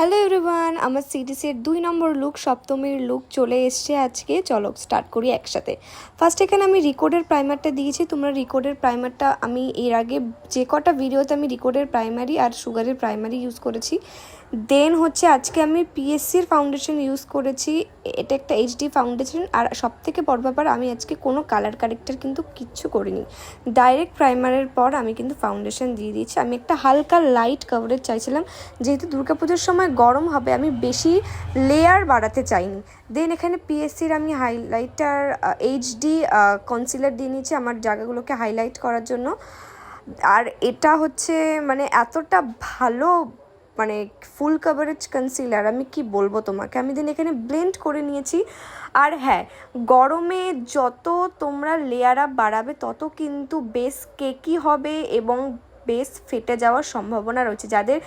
Hello everyone আমার সিরিজের দুই নম্বর লুক সপ্তমীর লুক চলে এসছে আজকে। চলো স্টার্ট করি একসাথে। ফার্স্ট এখানে আমি রিকোডের প্রাইমারটা দিয়েছি। তোমরা রিকোডের প্রাইমারটা আমি এর আগে যে কটা ভিডিওতে আমি রিকোডের প্রাইমারি আর সুগারের প্রাইমারি ইউজ করেছি দেন হচ্ছে আজকে আমি পিএসসির ফাউন্ডেশন ইউজ করেছি। এটা একটা এইচডি ফাউন্ডেশন আর সব থেকে বড় ব্যাপার, আমি আজকে কোনো কালার কারেক্টার কিন্তু কিচ্ছু করিনি। ডাইরেক্ট প্রাইমারের পর আমি কিন্তু ফাউন্ডেশন দিয়ে দিয়েছি। আমি একটা হালকা লাইট কাভারেজ চাইছিলাম, যেহেতু দুর্গাপুজোর সময় গরম হবে, আমি বেশি লেয়ার বাড়াতে চাইনি। দেন এখানে পিএসসির আমি হাইলাইটার এইচডি কনসিলার দিয়ে নিয়েছি আমার জায়গাগুলোকে হাইলাইট করার জন্য। আর এটা হচ্ছে মানে এতটা ভালো মানে ফুল কাভারেজ কনসিলার আমি কি বলব তোমাকে? আমি দিন এখানে ব্লেন্ড করে নিয়েছি। আর হ্যাঁ গরমে যত তোমরা লেয়ার আপ বাড়াবে, তত কিন্তু বেশ কেকি হবে এবং বেশ ফেটে যাওয়ার সম্ভাবনা রয়েছে। যাদের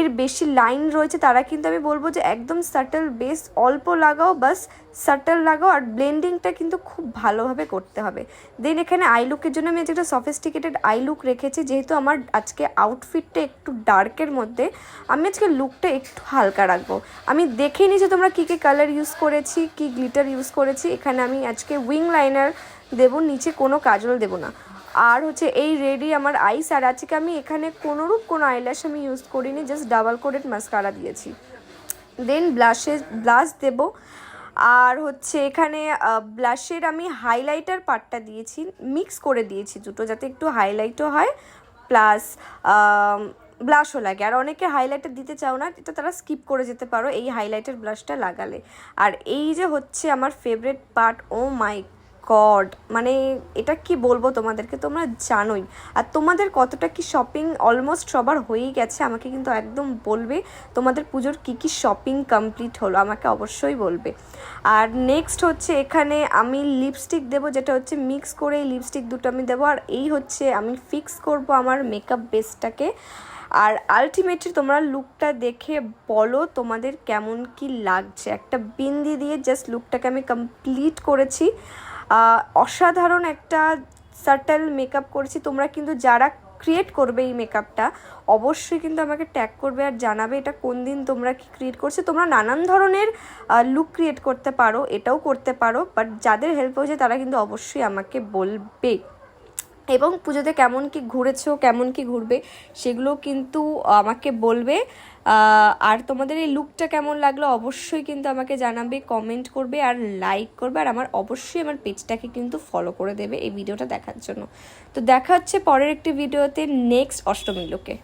এর বেশি লাইন রয়েছে, তারা কিন্তু আমি বলব যে একদম সাটল বেশ অল্প লাগাও, বাস সাটল লাগাও আর ব্লেন্ডিংটা কিন্তু খুব ভালোভাবে করতে হবে। দেন এখানে আই লুকের জন্য আমি একটা সফিস্টিকেটেড আই লুক রেখেছি, যেহেতু আমার আজকে আউটফিটটা একটু ডার্কের মধ্যে, আমি আজকে লুকটা একটু হালকা রাখব। আমি দেখে নিয়েছি তোমরা কী কী কালার ইউজ করেছি, কী গ্লিটার ইউজ করেছি। এখানে আমি আজকে উইং লাইনার দেবো, নিচে কোনো কাজল দেবো না। আর হচ্ছে এই রেডি আমার আইস, আর আজকে আমি এখানে কোনোরূপ কোনো আইল্যাশ আমি ইউজ করিনি জাস্ট ডাবল কোটেড মাস্কারা দিয়েছি। দেন ব্লাশে ব্লাশ দেব। আর হচ্ছে এখানে ব্লাশের আমি হাইলাইটার পার্টটা দিয়েছি মিক্স করে দিয়েছি দুটো, যাতে একটু হাইলাইটও হয় প্লাস ব্লাশও লাগে। আর অনেকে হাইলাইটার দিতে চাও না, এটা তারা স্কিপ করে যেতে পারো, এই হাইলাইটার ব্লাশটা লাগালে। আর এই যে হচ্ছে আমার favourite part oh my god মানে এটা কি বলব তোমাদেরকে? তোমরা জানোই। আর তোমাদের কতটা কি শপিং অলমোস্ট সবার হয়েই গেছে, আমাকে কিন্তু একদম বলবে। তোমাদের পুজোর কি কি শপিং কমপ্লিট হলো, আমাকে অবশ্যই বলবে। আর নেক্সট হচ্ছে এখানে আমি লিপস্টিক দেবো, যেটা হচ্ছে মিক্স করে এই লিপস্টিক দুটো আমি দেবো। আর এই হচ্ছে আমি ফিক্স করব আমার মেকআপ বেসটাকে আর আলটিমেটলি তোমরা লুকটা দেখে বলো তোমাদের কেমন কি লাগছে। একটা বিন্দি দিয়ে জাস্ট লুকটাকে আমি কমপ্লিট করেছি। অসাধারণ একটা সার্টেল মেকআপ করেছি। তোমরা কিন্তু যারা ক্রিয়েট করবে এই মেকআপটা অবশ্যই কিন্তু আমাকে ট্যাগ করবে আর জানাবে এটা কোন দিন তোমরা কি ক্রিয়েট করছ। তোমরা নানান ধরনের লুক ক্রিয়েট করতে পারো, এটাও করতে পারো বাট যাদের হেল্প হয়েছে তারা কিন্তু অবশ্যই আমাকে বলবে। এবং পুজোতে কেমন কি ঘুরেছো, কেমন কি ঘুরবে, সেগুলো কিন্তু আমাকে বলবে। আর তোমাদের এই লুকটা কেমন লাগল অবশ্যই কিন্তু আমাকে জানাবে কমেন্ট করবে আর লাইক করবে। আর আমার অবশ্যই আমার পেজটাকে কিন্তু ফলো করে দেবে এই ভিডিওটা দেখার জন্য। তো দেখা হচ্ছে পরের একটি ভিডিওতে নেক্সট অষ্টমী লুকে